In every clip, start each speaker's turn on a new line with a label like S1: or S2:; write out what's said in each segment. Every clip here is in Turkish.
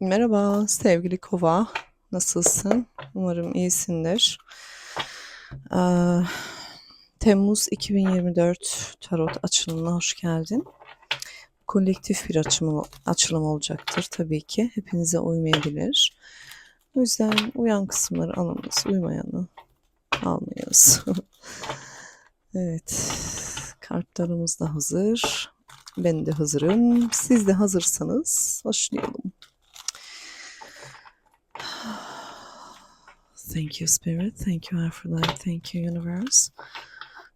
S1: Merhaba sevgili Kova. Nasılsın? Umarım iyisindir. Eee, Temmuz 2024 tarot açılımına hoş geldin. Kolektif bir açılım, açılım olacaktır tabii ki. Hepinize uymayabilir. O yüzden uyan kısımları alınız, uymayanı almayız. evet, kartlarımız da hazır. Ben de hazırım. Siz de hazırsanız başlayalım. Thank you, Spirit. Thank you, Aphrodite. Thank you, Universe.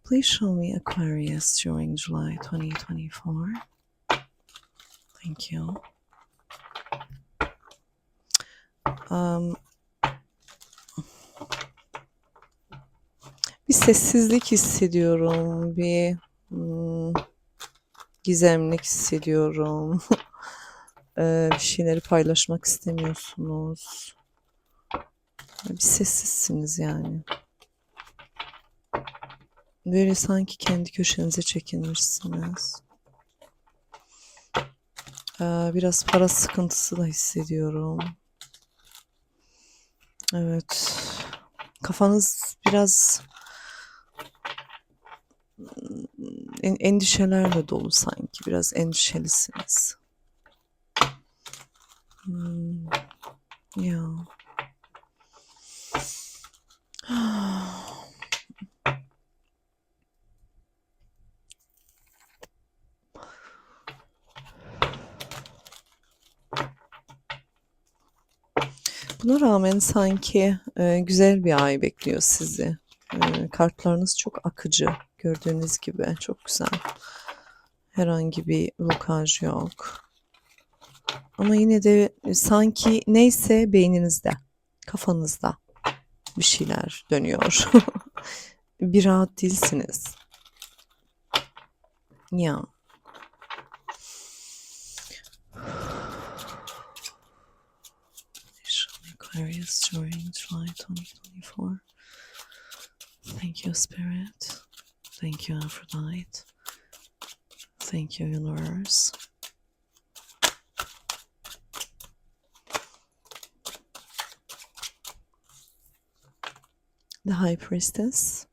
S1: Please show me Aquarius during July 2024. Thank you. Um, bir sessizlik hissediyorum. Bir hmm, gizemlik hissediyorum. Eee, bir şeyleri paylaşmak istemiyorsunuz. Bir sessizsiniz yani. Böyle sanki kendi köşenize çekilmişsiniz. Eee, biraz para sıkıntısı da hissediyorum. Evet. Kafanız biraz en- endişelerle dolu sanki. Biraz endişelisiniz. Hmm, ya. Buna rağmen sanki e, güzel bir ay bekliyor sizi. E, kartlarınız çok akıcı. Gördüğünüz gibi çok güzel. Herhangi bir blokaj yok. Ama yine de e, sanki neyse beyninizde, kafanızda bir şeyler dönüyor. bir rahat değilsiniz. Ya. Aquarius during July 2024. Thank you, Spirit. Thank you, Aphrodite. Thank you, Universe. The High Priestess.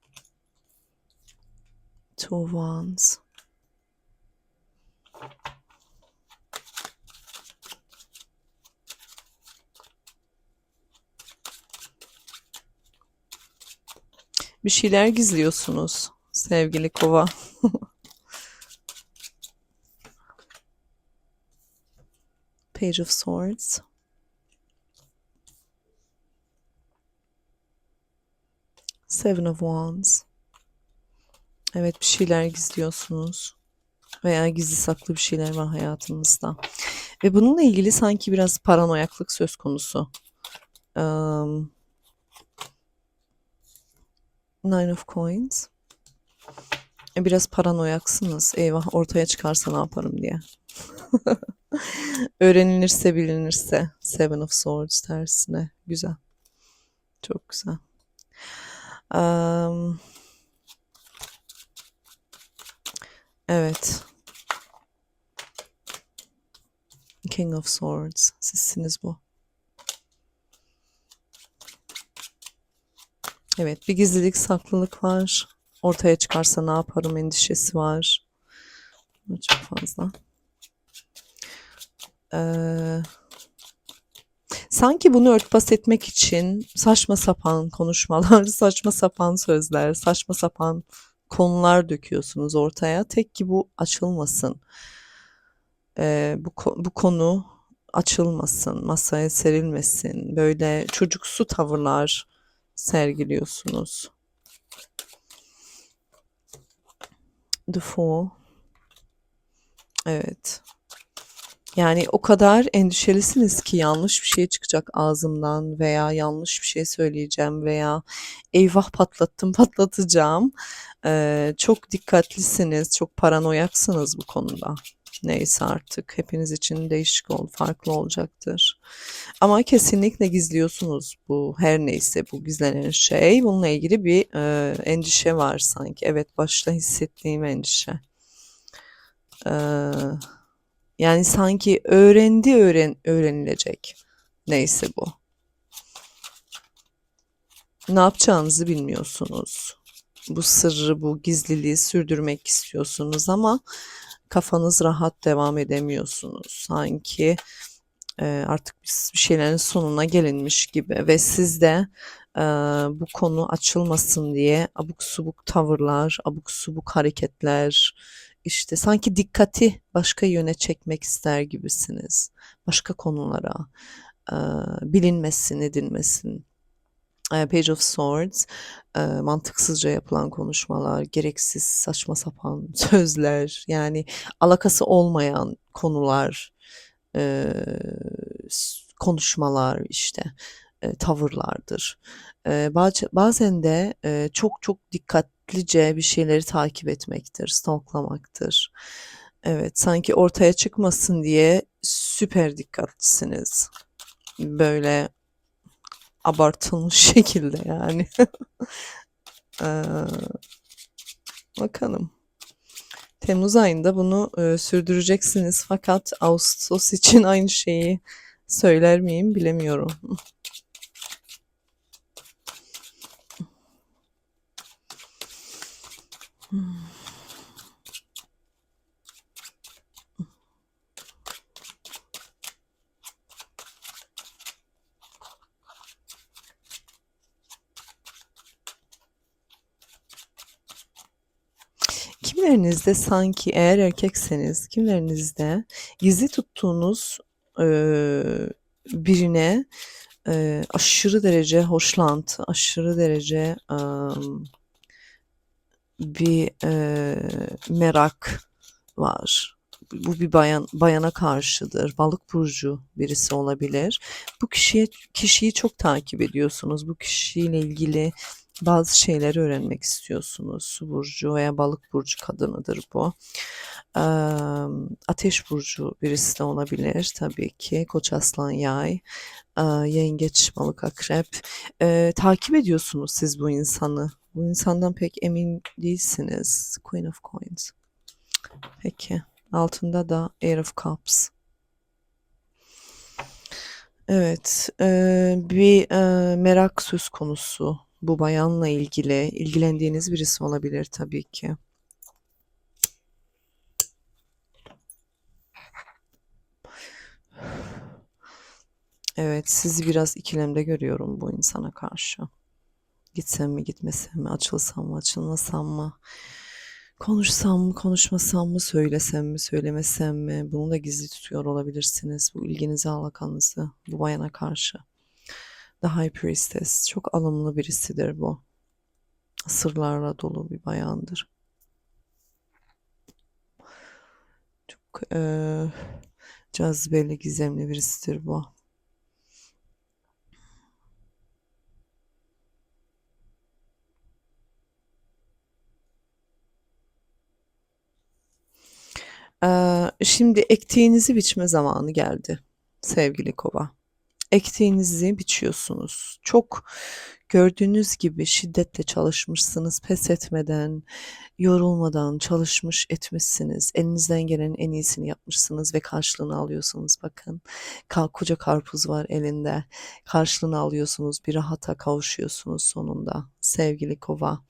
S1: Two of Wands. Bir şeyler gizliyorsunuz sevgili kova. Page of Swords. Seven of Wands. Evet bir şeyler gizliyorsunuz. Veya gizli saklı bir şeyler var hayatınızda. Ve bununla ilgili sanki biraz paranoyaklık söz konusu. Um, Nine of Coins. E, Biraz paranoyaksınız. Eyvah ortaya çıkarsa ne yaparım diye. Öğrenilirse bilinirse. Seven of Swords tersine. Güzel. Çok güzel. Evet. King of Swords. Sizsiniz bu. Evet, bir gizlilik, saklılık var. Ortaya çıkarsa ne yaparım endişesi var. Çok fazla. Ee, sanki bunu örtbas etmek için saçma sapan konuşmalar, saçma sapan sözler, saçma sapan konular döküyorsunuz ortaya. Tek ki bu açılmasın. Ee, bu, bu konu açılmasın, masaya serilmesin. Böyle çocuksu tavırlar sergiliyorsunuz. The Fool. Evet. Yani o kadar endişelisiniz ki yanlış bir şey çıkacak ağzımdan veya yanlış bir şey söyleyeceğim veya eyvah patlattım patlatacağım. Ee, çok dikkatlisiniz, çok paranoyaksınız bu konuda. Neyse artık hepiniz için değişik ol, farklı olacaktır. Ama kesinlikle gizliyorsunuz bu her neyse bu gizlenen şey. Bununla ilgili bir e, endişe var sanki. Evet başta hissettiğim endişe. Ee, Yani sanki öğrendi öğren öğrenilecek. Neyse bu. Ne yapacağınızı bilmiyorsunuz. Bu sırrı, bu gizliliği sürdürmek istiyorsunuz ama kafanız rahat devam edemiyorsunuz. Sanki e, artık bir şeylerin sonuna gelinmiş gibi ve siz de e, bu konu açılmasın diye abuk subuk tavırlar, abuk subuk hareketler, işte sanki dikkati başka yöne çekmek ister gibisiniz. Başka konulara, bilinmesin, edilmesin. Page of Swords, mantıksızca yapılan konuşmalar, gereksiz saçma sapan sözler, yani alakası olmayan konular, konuşmalar işte tavırlardır. Bazen de çok çok dikkatlice bir şeyleri takip etmektir, stalklamaktır. Evet, sanki ortaya çıkmasın diye süper dikkatlisiniz. Böyle abartılmış şekilde yani. ee, bakalım. Temmuz ayında bunu e, sürdüreceksiniz fakat Ağustos için aynı şeyi söyler miyim bilemiyorum. Kimlerinizde sanki eğer erkekseniz kimlerinizde gizli tuttuğunuz e, birine e, aşırı derece hoşlantı, aşırı derece e, bir e, merak var. Bu bir bayan bayana karşıdır. Balık burcu birisi olabilir. Bu kişiye kişiyi çok takip ediyorsunuz. Bu kişiyle ilgili bazı şeyleri öğrenmek istiyorsunuz. Su burcu veya balık burcu kadınıdır bu. Ee, ateş burcu birisi de olabilir tabii ki. Koç aslan yay, ee, yengeç balık akrep. Ee, takip ediyorsunuz siz bu insanı. Bu insandan pek emin değilsiniz. Queen of Coins. Peki. Altında da Air of Cups. Evet, e, bir e, merak söz konusu bu bayanla ilgili ilgilendiğiniz birisi olabilir tabii ki. Evet, sizi biraz ikilemde görüyorum bu insana karşı. Gitsem mi, gitmesem mi, açılsam mı, açılmasam mı? Konuşsam mı, konuşmasam mı, söylesem mi, söylemesem mi? Bunu da gizli tutuyor olabilirsiniz. Bu ilginizi, alakanızı bu bayana karşı. The High Priestess. Çok alımlı birisidir bu. Sırlarla dolu bir bayandır. Çok e, cazibeli, gizemli birisidir bu. Ee, şimdi ektiğinizi biçme zamanı geldi sevgili kova ektiğinizi biçiyorsunuz. Çok gördüğünüz gibi şiddetle çalışmışsınız, pes etmeden, yorulmadan çalışmış etmişsiniz. Elinizden gelenin en iyisini yapmışsınız ve karşılığını alıyorsunuz. Bakın, koca karpuz var elinde. Karşılığını alıyorsunuz, bir rahata kavuşuyorsunuz sonunda sevgili kova.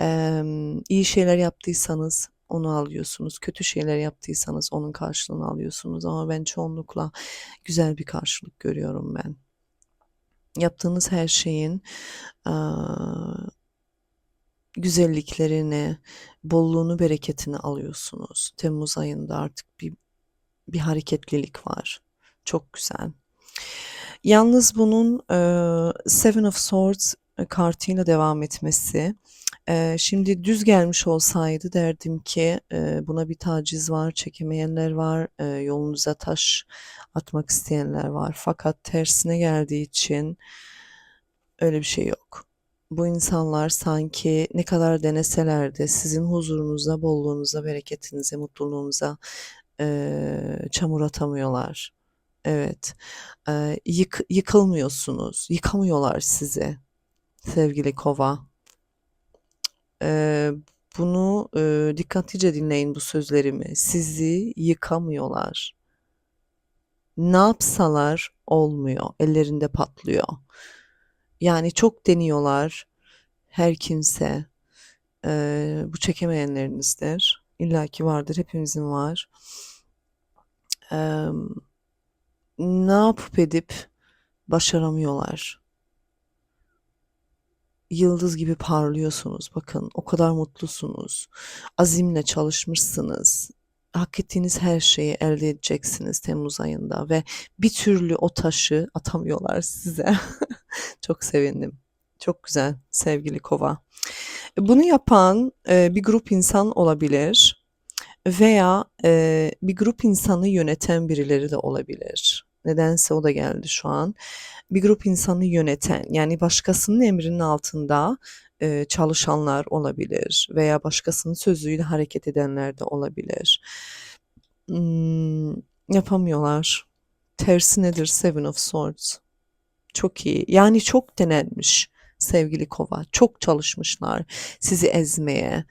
S1: Ee, iyi şeyler yaptıysanız onu alıyorsunuz. Kötü şeyler yaptıysanız onun karşılığını alıyorsunuz ama ben çoğunlukla güzel bir karşılık görüyorum ben. Yaptığınız her şeyin güzelliklerini, bolluğunu, bereketini alıyorsunuz. Temmuz ayında artık bir bir hareketlilik var. Çok güzel. Yalnız bunun Seven of Swords kartıyla devam etmesi Eee, şimdi düz gelmiş olsaydı derdim ki, eee, buna bir taciz var, çekemeyenler var, eee, yolunuza taş atmak isteyenler var. Fakat tersine geldiği için öyle bir şey yok. Bu insanlar sanki ne kadar deneseler de sizin huzurunuza, bolluğunuza, bereketinize, mutluluğunuza, eee, çamur atamıyorlar. Evet, eee, yık yıkılmıyorsunuz, yıkamıyorlar sizi sevgili Kova. Ee, Bunu e, dikkatlice dinleyin bu sözlerimi. Sizi yıkamıyorlar. Ne yapsalar olmuyor. Ellerinde patlıyor. Yani çok deniyorlar. Her kimse. E, bu çekemeyenlerinizdir. İlla ki vardır. Hepimizin var. E, ne yapıp edip başaramıyorlar. Yıldız gibi parlıyorsunuz. Bakın o kadar mutlusunuz. Azimle çalışmışsınız. Hak ettiğiniz her şeyi elde edeceksiniz Temmuz ayında ve bir türlü o taşı atamıyorlar size. Çok sevindim. Çok güzel sevgili kova. Bunu yapan e, bir grup insan olabilir veya e, bir grup insanı yöneten birileri de olabilir. Nedense o da geldi şu an. Bir grup insanı yöneten yani başkasının emrinin altında e, çalışanlar olabilir veya başkasının sözüyle hareket edenler de olabilir. Hmm, yapamıyorlar. Tersi nedir? Seven of Swords. Çok iyi. Yani çok denenmiş sevgili kova. Çok çalışmışlar sizi ezmeye,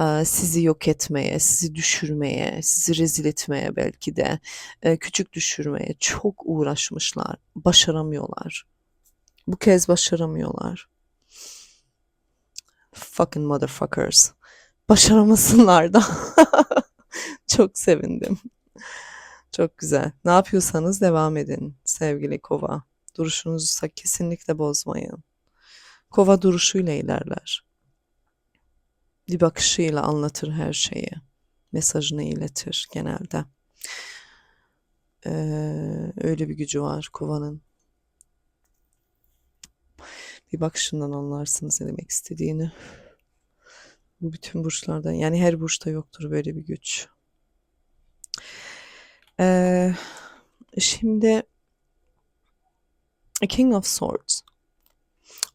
S1: e, sizi yok etmeye, sizi düşürmeye, sizi rezil etmeye belki de, e, küçük düşürmeye çok uğraşmışlar. Başaramıyorlar. Bu kez başaramıyorlar. Fucking motherfuckers. Başaramasınlar da. Çok sevindim. Çok güzel. Ne yapıyorsanız devam edin sevgili kova. Duruşunuzu kesinlikle bozmayın. Kova duruşuyla ilerler. Bir bakışıyla anlatır her şeyi. Mesajını iletir genelde. Ee, öyle bir gücü var kovanın. Bir bakışından anlarsınız ne demek istediğini. Bu bütün burçlardan yani her burçta yoktur böyle bir güç. Ee, şimdi King of Swords.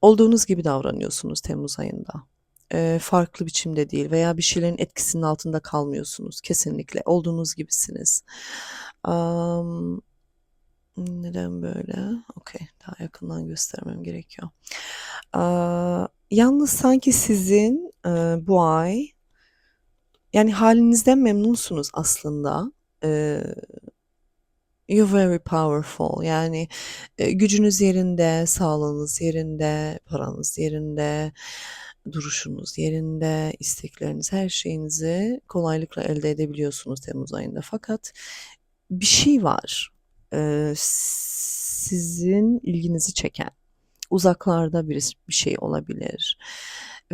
S1: Olduğunuz gibi davranıyorsunuz Temmuz ayında. Ee, farklı biçimde değil veya bir şeylerin etkisinin altında kalmıyorsunuz. Kesinlikle olduğunuz gibisiniz. Um, neden böyle? Okey, daha yakından göstermem gerekiyor. Aa, yalnız sanki sizin e, bu ay yani halinizden memnunsunuz aslında. Ee, You're very powerful. Yani e, gücünüz yerinde, sağlığınız yerinde, paranız yerinde, duruşunuz yerinde, istekleriniz, her şeyinizi kolaylıkla elde edebiliyorsunuz Temmuz ayında. Fakat bir şey var. e, sizin ilginizi çeken. Uzaklarda bir, bir şey olabilir.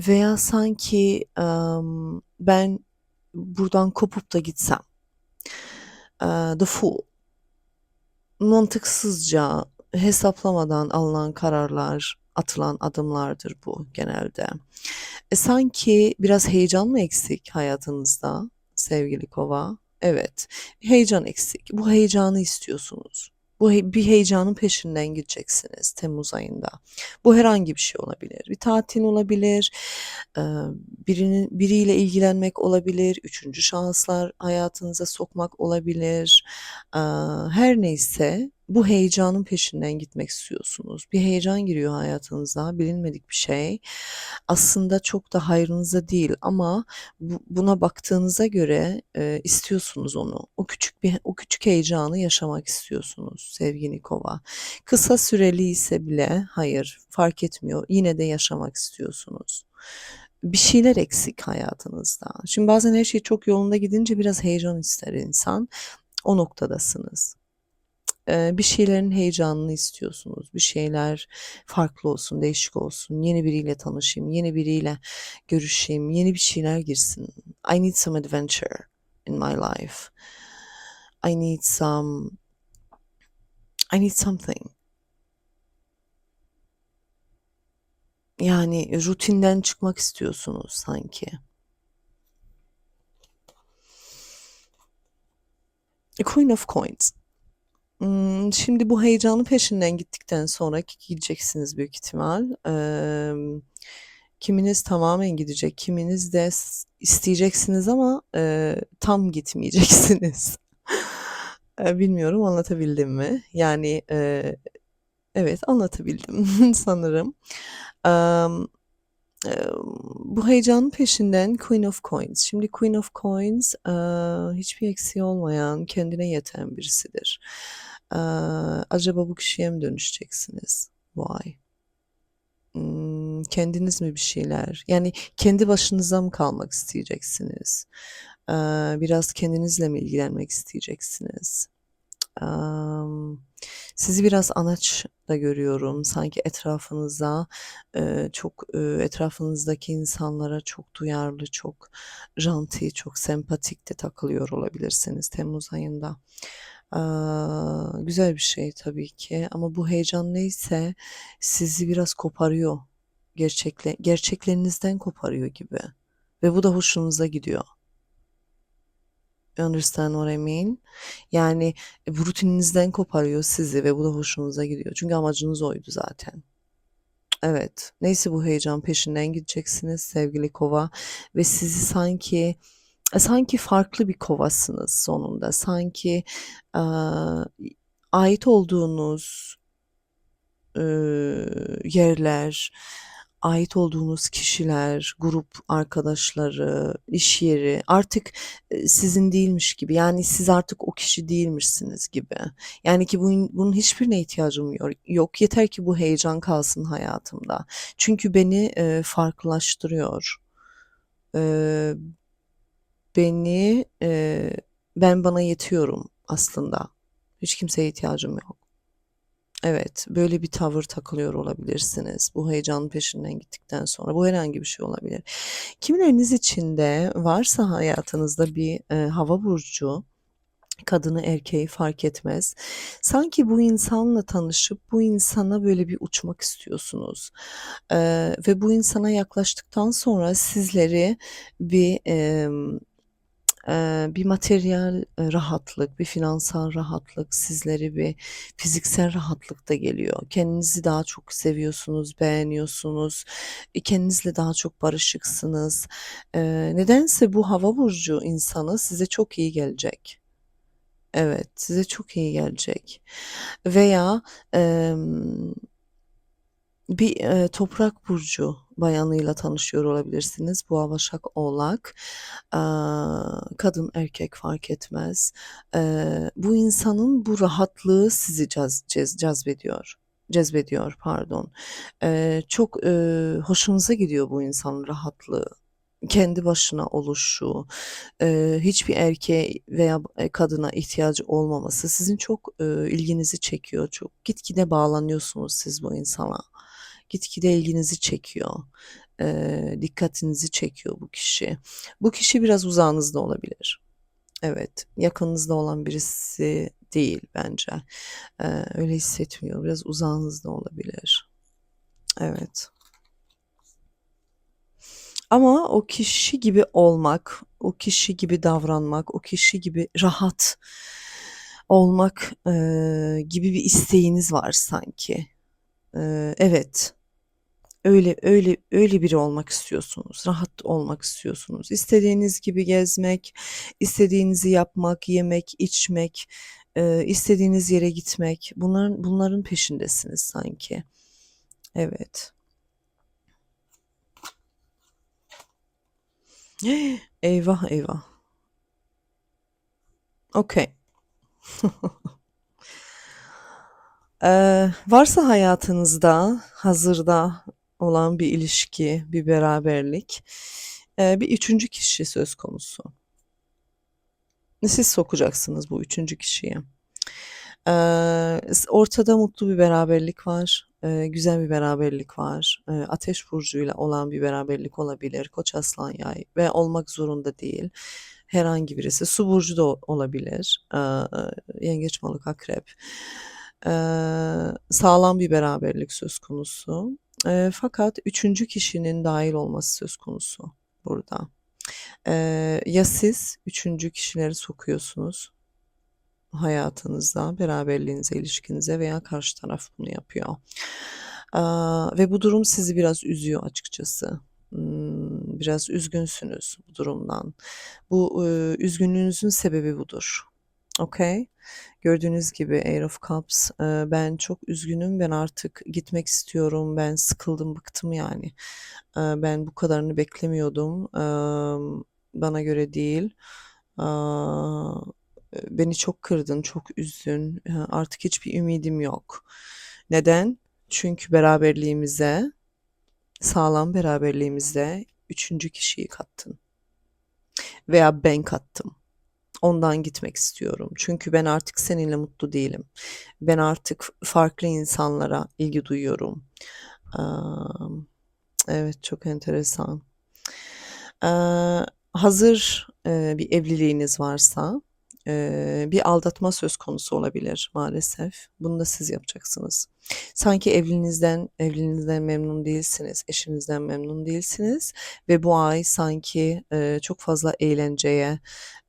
S1: Veya sanki em, ben buradan kopup da gitsem. E, The Fool mantıksızca hesaplamadan alınan kararlar, atılan adımlardır bu genelde. E, sanki biraz heyecan mı eksik hayatınızda sevgili kova? Evet, heyecan eksik. Bu heyecanı istiyorsunuz. Bu bir heyecanın peşinden gideceksiniz Temmuz ayında. Bu herhangi bir şey olabilir. Bir tatil olabilir, birinin biriyle ilgilenmek olabilir, üçüncü şahıslar hayatınıza sokmak olabilir. Her neyse bu heyecanın peşinden gitmek istiyorsunuz. Bir heyecan giriyor hayatınıza, bilinmedik bir şey. Aslında çok da hayrınıza değil ama bu- buna baktığınıza göre e, istiyorsunuz onu. O küçük bir o küçük heyecanı yaşamak istiyorsunuz sevgili kova. Kısa süreli ise bile hayır fark etmiyor. Yine de yaşamak istiyorsunuz. Bir şeyler eksik hayatınızda. Şimdi bazen her şey çok yolunda gidince biraz heyecan ister insan. O noktadasınız. Bir şeylerin heyecanını istiyorsunuz. Bir şeyler farklı olsun, değişik olsun. Yeni biriyle tanışayım, yeni biriyle görüşeyim, yeni bir şeyler girsin. I need some adventure in my life. I need some I need something. Yani rutinden çıkmak istiyorsunuz sanki. Queen of Coins. Şimdi bu heyecanın peşinden gittikten sonra gideceksiniz büyük ihtimal. Kiminiz tamamen gidecek, kiminiz de isteyeceksiniz ama tam gitmeyeceksiniz. Bilmiyorum anlatabildim mi? Yani evet anlatabildim sanırım. Eee, bu heyecanın peşinden Queen of Coins. Şimdi Queen of Coins hiçbir eksiği olmayan, kendine yeten birisidir. Acaba bu kişiye mi dönüşeceksiniz ay? Hmm, kendiniz mi bir şeyler? Yani kendi başınıza mı kalmak isteyeceksiniz? Biraz kendinizle mi ilgilenmek isteyeceksiniz? Sizi biraz anaç da görüyorum. Sanki etrafınıza, çok, etrafınızdaki insanlara çok duyarlı, çok janti, çok sempatik de takılıyor olabilirsiniz temmuz ayında. Güzel bir şey tabii ki ama bu heyecan neyse sizi biraz koparıyor. Gerçekle gerçeklerinizden koparıyor gibi ve bu da hoşunuza gidiyor. Understand what I mean? Yani bu rutininizden koparıyor sizi ve bu da hoşunuza gidiyor. Çünkü amacınız oydu zaten. Evet. Neyse bu heyecan peşinden gideceksiniz sevgili kova ve sizi sanki e, sanki farklı bir kovasınız sonunda. Sanki aa, ait olduğunuz eee, yerler, ait olduğunuz kişiler, grup arkadaşları, iş yeri artık e, sizin değilmiş gibi. Yani siz artık o kişi değilmişsiniz gibi. Yani ki bunun, bunun hiçbirine ihtiyacım yok. yok. Yeter ki bu heyecan kalsın hayatımda. Çünkü beni e, farklılaştırıyor. E, beni e, ben bana yetiyorum aslında. Hiç kimseye ihtiyacım yok. Evet, böyle bir tavır takılıyor olabilirsiniz. Bu heyecanın peşinden gittikten sonra. Bu herhangi bir şey olabilir. Kimileriniz için de varsa hayatınızda bir e, hava burcu, kadını erkeği fark etmez. Sanki bu insanla tanışıp bu insana böyle bir uçmak istiyorsunuz. Eee, ve bu insana yaklaştıktan sonra sizleri bir Eee, bir materyal, eee, rahatlık, bir finansal rahatlık, sizlere bir fiziksel rahatlık da geliyor. Kendinizi daha çok seviyorsunuz, beğeniyorsunuz, e, kendinizle daha çok barışıksınız. Nedense bu hava burcu insanı size çok iyi gelecek. Evet, size çok iyi gelecek. Veya bir, toprak burcu bayanıyla tanışıyor olabilirsiniz. Boğa, Başak, Oğlak. Aaa, kadın, erkek fark etmez. Eee, bu insanın bu rahatlığı sizi caz cez cezbediyor. Cezbediyor, pardon. Eee, çok, eee, hoşunuza gidiyor bu insanın rahatlığı. Kendi başına oluşu, eee, hiçbir erkeğe veya b kadına ihtiyacı olmaması sizin çok, eee, ilginizi çekiyor. Çok gitgide bağlanıyorsunuz siz bu insana. Gitgide ilginizi çekiyor. Eee, dikkatinizi çekiyor bu kişi. Bu kişi biraz uzağınızda olabilir. Evet, yakınınızda olan birisi değil bence. Eee, öyle hissetmiyorum. Biraz uzağınızda olabilir. Evet. Ama o kişi gibi olmak, o kişi gibi davranmak, o kişi gibi rahat olmak eee, gibi bir isteğiniz var sanki. Eee, evet. Öyle öyle öyle biri olmak istiyorsunuz. Rahat olmak istiyorsunuz. İstediğiniz gibi gezmek, istediğinizi yapmak, yemek, içmek, eee, istediğiniz yere gitmek. Bunların bunların peşindesiniz sanki. Evet. Eyvah eyvah. Okay. Eee, varsa hayatınızda hazırda olan bir ilişki, bir beraberlik, bir üçüncü kişi söz konusu. Siz sokacaksınız bu üçüncü kişiyi. Eee, ortada mutlu bir beraberlik var, güzel bir beraberlik var. Ateş burcuyla olan bir beraberlik olabilir. Koç, aslan, yay ve olmak zorunda değil. Herhangi birisi. Su burcu da olabilir. Yengeç, balık, akrep. Eee, sağlam bir beraberlik söz konusu. Eee, fakat üçüncü kişinin dahil olması söz konusu burada. Eee, ya siz üçüncü kişileri sokuyorsunuz hayatınıza, beraberliğinize, ilişkinize veya karşı taraf bunu yapıyor. Aaa, ve bu durum sizi biraz üzüyor açıkçası. Imm, biraz üzgünsünüz bu durumdan. Bu, ııı, üzgünlüğünüzün sebebi budur. Okay. Gördüğünüz gibi Air of Cups. Ee, ben çok üzgünüm. Ben artık gitmek istiyorum. Ben sıkıldım, bıktım yani. Ee, ben bu kadarını beklemiyordum. Ee, bana göre değil. Aa, beni çok kırdın, çok üzdün. Ee, Artık hiçbir ümidim yok. Neden? Çünkü beraberliğimize, sağlam beraberliğimize üçüncü kişiyi kattın. Veya ben kattım. Ondan gitmek istiyorum. Çünkü ben artık seninle mutlu değilim. Ben artık farklı insanlara ilgi duyuyorum. Evet, çok enteresan. Hazır bir evliliğiniz varsa bir aldatma söz konusu olabilir maalesef. Bunu da siz yapacaksınız. Sanki evliliğinizden evliliğinizden memnun değilsiniz, eşinizden memnun değilsiniz ve bu ay sanki e, çok fazla eğlenceye,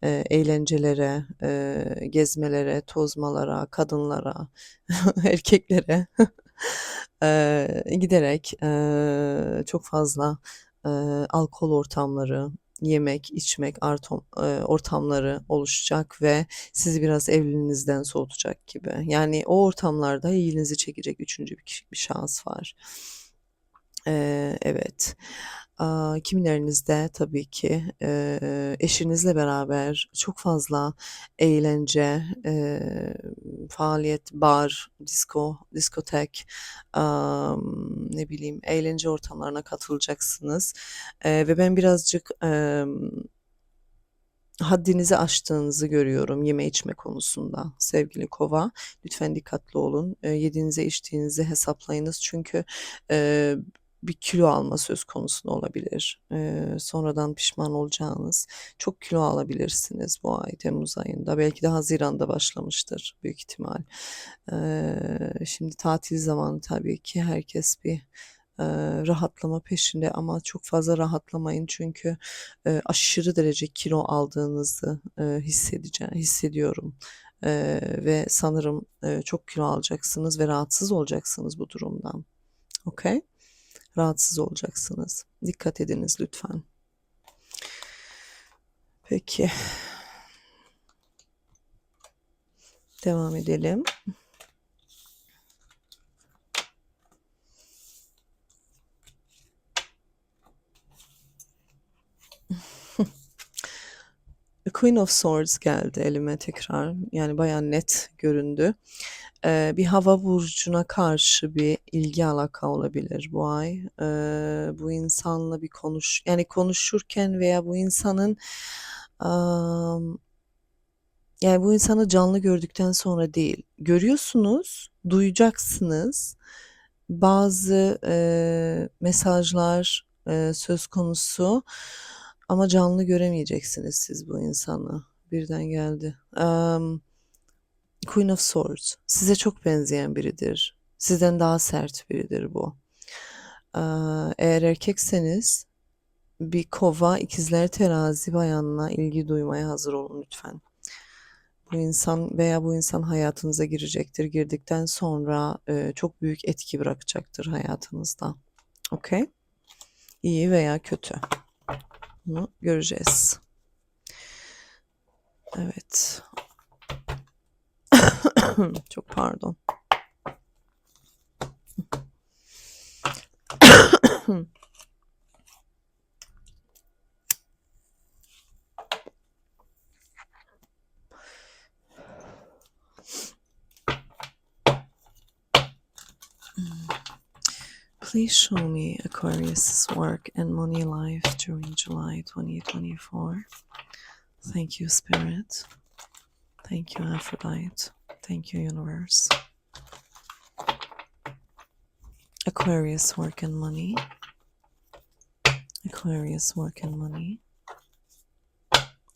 S1: e, eğlencelere, e, gezmelere, tozmalara, kadınlara, erkeklere e, giderek e, çok fazla e, alkol ortamları, yemek, içmek artom, e, ortamları oluşacak ve sizi biraz evliliğinizden soğutacak gibi. Yani o ortamlarda ilginizi çekecek üçüncü bir, kişi, bir şahıs var. Ee, evet. Aa, kimilerinizde tabii ki eşinizle beraber çok fazla eğlence, faaliyet, bar, disco, diskotek, ne bileyim eğlence ortamlarına katılacaksınız. Ve ben birazcık haddinizi aştığınızı görüyorum yeme içme konusunda sevgili kova. Lütfen dikkatli olun. Yediğinize içtiğinizi hesaplayınız çünkü bir kilo alma söz konusu olabilir. E, sonradan pişman olacağınız çok kilo alabilirsiniz bu ay Temmuz ayında. Belki de Haziran'da başlamıştır büyük ihtimal. E, şimdi tatil zamanı tabii ki herkes bir e, rahatlama peşinde ama çok fazla rahatlamayın çünkü e, aşırı derece kilo aldığınızı e, hissedeceğim, hissediyorum. E, ve sanırım e, çok kilo alacaksınız ve rahatsız olacaksınız bu durumdan. Okey? Rahatsız olacaksınız. Dikkat ediniz lütfen. Peki. Devam edelim. Queen of Swords geldi elime tekrar. Yani bayağı net göründü. Ee, bir hava burcuna karşı bir ilgi alaka olabilir bu ay. Ee, bu insanla bir konuş, yani konuşurken veya bu insanın am, yani bu insanı canlı gördükten sonra değil, görüyorsunuz, duyacaksınız. Bazı e, mesajlar e, söz konusu ama canlı göremeyeceksiniz siz bu insanı. Birden geldi. Am, Queen of Swords. Size çok benzeyen biridir. Sizden daha sert biridir bu. Aa, Eğer erkekseniz bir kova, ikizler terazi bayanına ilgi duymaya hazır olun lütfen. Bu insan veya bu insan hayatınıza girecektir. Girdikten sonra e, çok büyük etki bırakacaktır hayatınızda. Okey? İyi veya kötü. Bunu göreceğiz. Evet. Çok pardon. Please show me Aquarius's work and money life during July 2024. Thank you, Spirit. Thank you, Aphrodite. Thank you, Universe. Aquarius work and money. Aquarius work and money.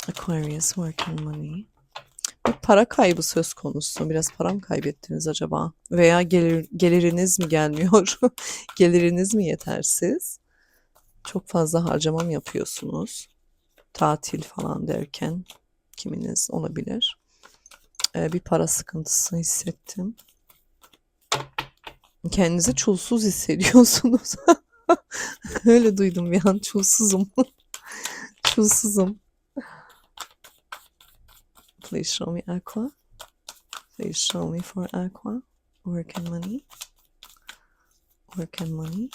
S1: Aquarius work and money. Para kaybı söz konusu. Biraz para mı kaybettiniz acaba? Veya gelir, geliriniz mi gelmiyor? geliriniz mi yetersiz? Çok fazla harcama mı yapıyorsunuz? Tatil falan derken kiminiz olabilir? Ee, bir para sıkıntısı hissettim. Kendinizi çulsuz hissediyorsunuz. Öyle duydum bir an çulsuzum. çulsuzum. Please show me aqua. Please show me for aqua. Work and money. Work and money.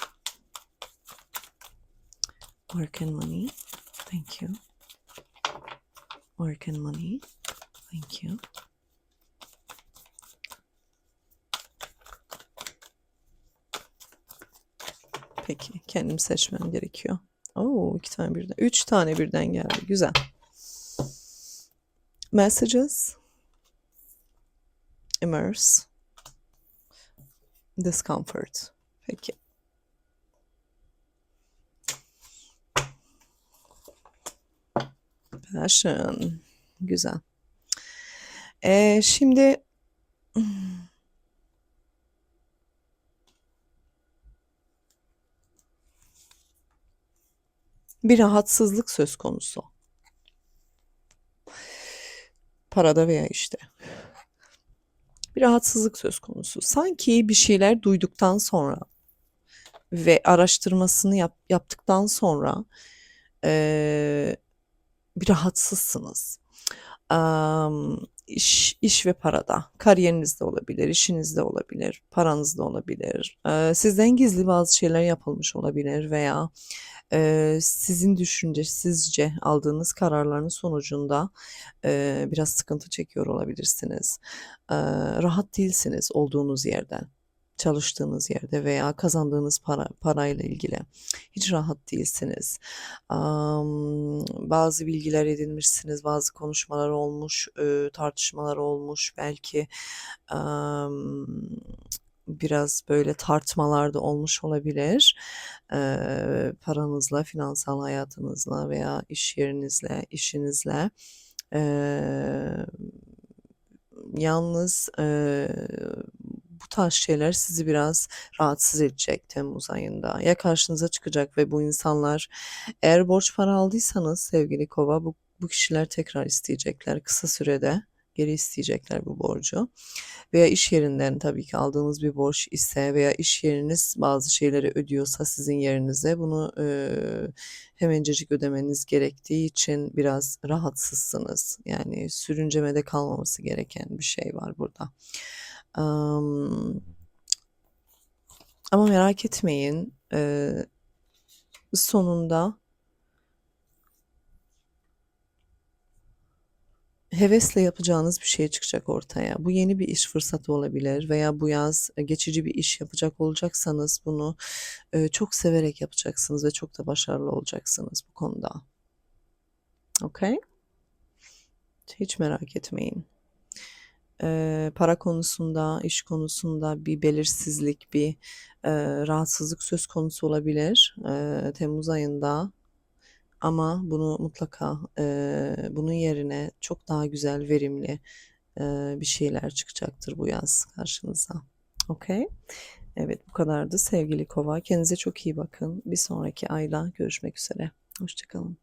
S1: Work and money. Thank you. Work and money. Thank you. Peki, kendim seçmem gerekiyor. Oo, iki tane birden. Üç tane birden geldi. Güzel. Messages. Immerse. Discomfort. Peki. Passion. Güzel. Ee, şimdi bir rahatsızlık söz konusu. Parada veya işte. Bir rahatsızlık söz konusu. Sanki bir şeyler duyduktan sonra ve araştırmasını yap- yaptıktan sonra eee, bir rahatsızsınız. Am, iş, iş ve parada. Kariyerinizde olabilir, işinizde olabilir, paranızda olabilir. Eee, sizden gizli bazı şeyler yapılmış olabilir veya eee, sizin düşünce, sizce aldığınız kararların sonucunda eee, biraz sıkıntı çekiyor olabilirsiniz. Eee, rahat değilsiniz olduğunuz yerden, çalıştığınız yerde veya kazandığınız para, parayla ilgili. Hiç rahat değilsiniz. Am, bazı bilgiler edinmişsiniz, bazı konuşmalar olmuş, eee, tartışmalar olmuş, belki am, biraz böyle tartmalar da olmuş olabilir. Eee, paranızla, finansal hayatınızla veya iş yerinizle, işinizle. Eee, yalnız eee, bu tarz şeyler sizi biraz rahatsız edecek Temmuz ayında. Ya karşınıza çıkacak ve bu insanlar eğer borç para aldıysanız sevgili kova bu, bu kişiler tekrar isteyecekler kısa sürede geri isteyecekler bu borcu. Veya iş yerinden tabii ki aldığınız bir borç ise veya iş yeriniz bazı şeyleri ödüyorsa sizin yerinize bunu eee, hemencecik ödemeniz gerektiği için biraz rahatsızsınız. Yani sürüncemede kalmaması gereken bir şey var burada. Am, ama merak etmeyin, eee, sonunda hevesle yapacağınız bir şey çıkacak ortaya. Bu yeni bir iş fırsatı olabilir veya bu yaz e, geçici bir iş yapacak olacaksanız bunu e, çok severek yapacaksınız ve çok da başarılı olacaksınız bu konuda. Okay? Hiç merak etmeyin. Eee, para konusunda, iş konusunda bir belirsizlik, bir eee, rahatsızlık söz konusu olabilir eee, Temmuz ayında. Ama bunu mutlaka eee, bunun yerine çok daha güzel, verimli eee, bir şeyler çıkacaktır bu yaz karşınıza. Okay? Evet, bu kadardı sevgili Kova. Kendinize çok iyi bakın. Bir sonraki ayda görüşmek üzere. Hoşçakalın.